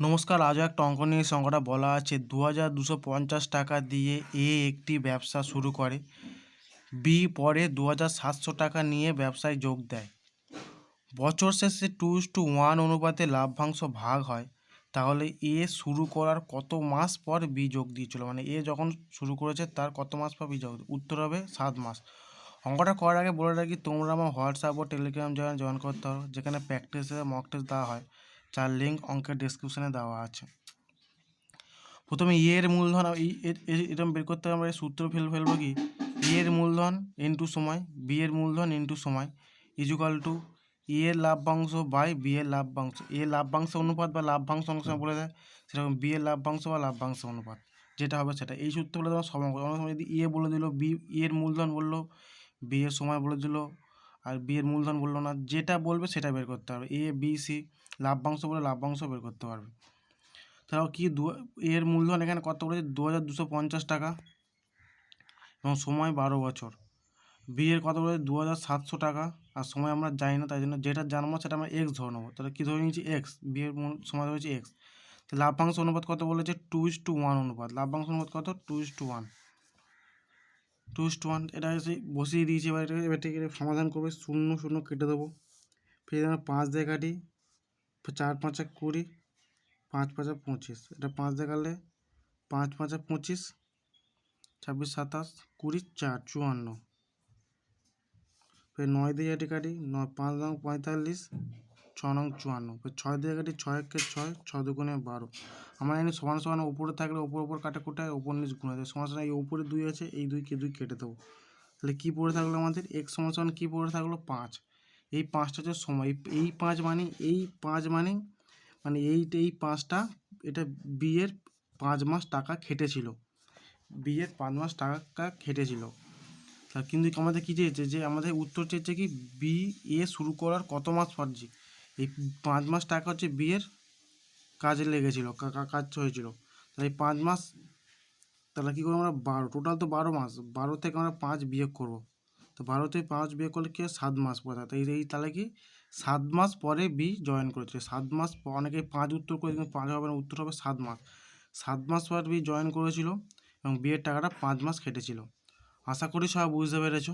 নমস্কার আজও একটা অঙ্ক নিয়ে সংখ্যাটা বলা আছে। দু হাজার দুশো পঞ্চাশ টাকা দিয়ে এ একটি ব্যবসা শুরু করে। বি পরে দু হাজার সাতশো টাকা নিয়ে ব্যবসায় যোগ দেয়। বছর শেষে টু টু ওয়ান অনুপাতে লাভ্যাংশ ভাগ হয়। তাহলে এ শুরু করার কত মাস পর বি যোগ দিয়েছিল? মানে এ যখন শুরু করেছে, তার কত মাস পর বি যোগ উত্তর হবে সাত মাস। অঙ্কটা করার আগে বলে রাখি, তোমরা আমার হোয়াটসঅ্যাপ ও টেলিগ্রাম জয়েন জয়েন করতে হবে যেখানে প্র্যাকটিস মক টেস্ট দেওয়া হয়। যার লিঙ্ক অঙ্কের ডিসক্রিপশানে দেওয়া আছে। প্রথমে ই এর মূলধন এর- এরকম বের করতে আমরা সূত্র ফেল, ফেলব কি? ই এর মূলধন ইন্টু সময় বি এর মূলধন ইন্টু সময় ইজুকাল টু ই এর লাভ্যাংশ বাই বি এর লাভ্যাংশ এ লাভ্যাংশ অনুপাত বা লাভ্যাংশ অংশ বলে দেয় সেরকম বি এর লাভ্যাংশ বা লাভ্যাংশ অনুপাত। যেটা হবে সেটা, এই সূত্র বলে তোমার অঙ্ক অনেক সময় যদি ইয়ে বলে দিল বি এর মূলধন বলল বি এর সময় বলে দিল আর বি এর মূলধন বলল না, যেটা বলবে সেটা বের করতে হবে এ বি সি লাভ্যাংশ বলে লাভ্যাংশ বের করতে পারবে। তারাও কি দু, এর মূলধন এখানে কত বলেছে দু হাজার দুশো পঞ্চাশ টাকা। এবং সময় বারো বছর। বিয়ের কত বলেছে দু হাজার সাতশো টাকা। আর সময় আমরা জানি না, তাই জন্য যেটা জানব সেটা আমরা এক্স ধরে নেব। তাহলে কী ধরে নিয়েছি? এক্স বিয়ের মূল, সময় ধরেছি এক্স লাভ্যাংশ অনুপাত কত বলেছে? টু ইস টু ওয়ান অনুপাত। লাভ্যাংশ অনুপাত কত? Two is two one two is two one এটা এসে বসিয়ে দিয়েছি, এবার এটাকে, এবার থেকে সমাধান করবে, শূন্য শূন্য কেটে দেবো। ফের আমরা পাঁচ দিয়ে কাটি, চার পাঁচা কুড়ি, পাঁচ পাঁচা পঁচিশ। এটা পাঁচ দিয়ে কাটলে পাঁচ পাঁচা পঁচিশ, ছাব্বিশ সাতাশ, কুড়ি চার, চুয়ান্ন। ফের নয় দিয়ে কাটি কাটি, নয়, পাঁচ নং পঁয়তাল্লিশ ছ নং চুয়ান্ন। ছয় দিয়ে কাটি ছয় একে ছয় ছ দুগুণে বারো। আমরা জানি সমান সমান উপরে থাকলে ওপর ওপর কাটা কোটায় ওপর নিচ গুণে। দেয় সমান সমান এই উপরে দুই আছে, এই দুইকে দুই কেটে দেবো। তাহলে কী পড়ে থাকল আমাদের? এক সমান সমান কী পড়ে থাকল? পাঁচ। এই পাঁচটা হচ্ছে সময় এই- পাঁচ মানে এই পাঁচ মানে মানে এই এই পাঁচটা, এটা বিয়ের পাঁচ মাস টাকা খেটেছিল। বিয়ের পাঁচ মাস টাকা খেটেছিল। কিন্তু আমাদের কী চেয়েছে? যে আমাদের উত্তর চেয়েছে কি? বি এ শুরু করার কত মাস পর এই পাঁচ মাস টাকা হচ্ছে বিয়ের কাজে লেগেছিলো কাজ হয়েছিল। তাহলে এই পাঁচ মাস, তাহলে কী করব আমরা? বারো টোটাল তো বারো মাস। বারো থেকে আমরা পাঁচ বিয়োগ করব। তো বারো থেকে পাঁচ বিয়োগ করলে কি? সাত মাস পরে। তো এই তাহলে কি? সাত মাস পরে বি জয়েন করেছে সাত মাস অনেকে পাঁচ উত্তর করে কিন্তু পাঁচ হবে না, উত্তর হবে সাত মাস। সাত মাস পর বি জয়েন করেছিল এবং বিয়ের টাকাটা পাঁচ মাস কেটেছিল। আশা করি সবাই বুঝতে পেরেছ।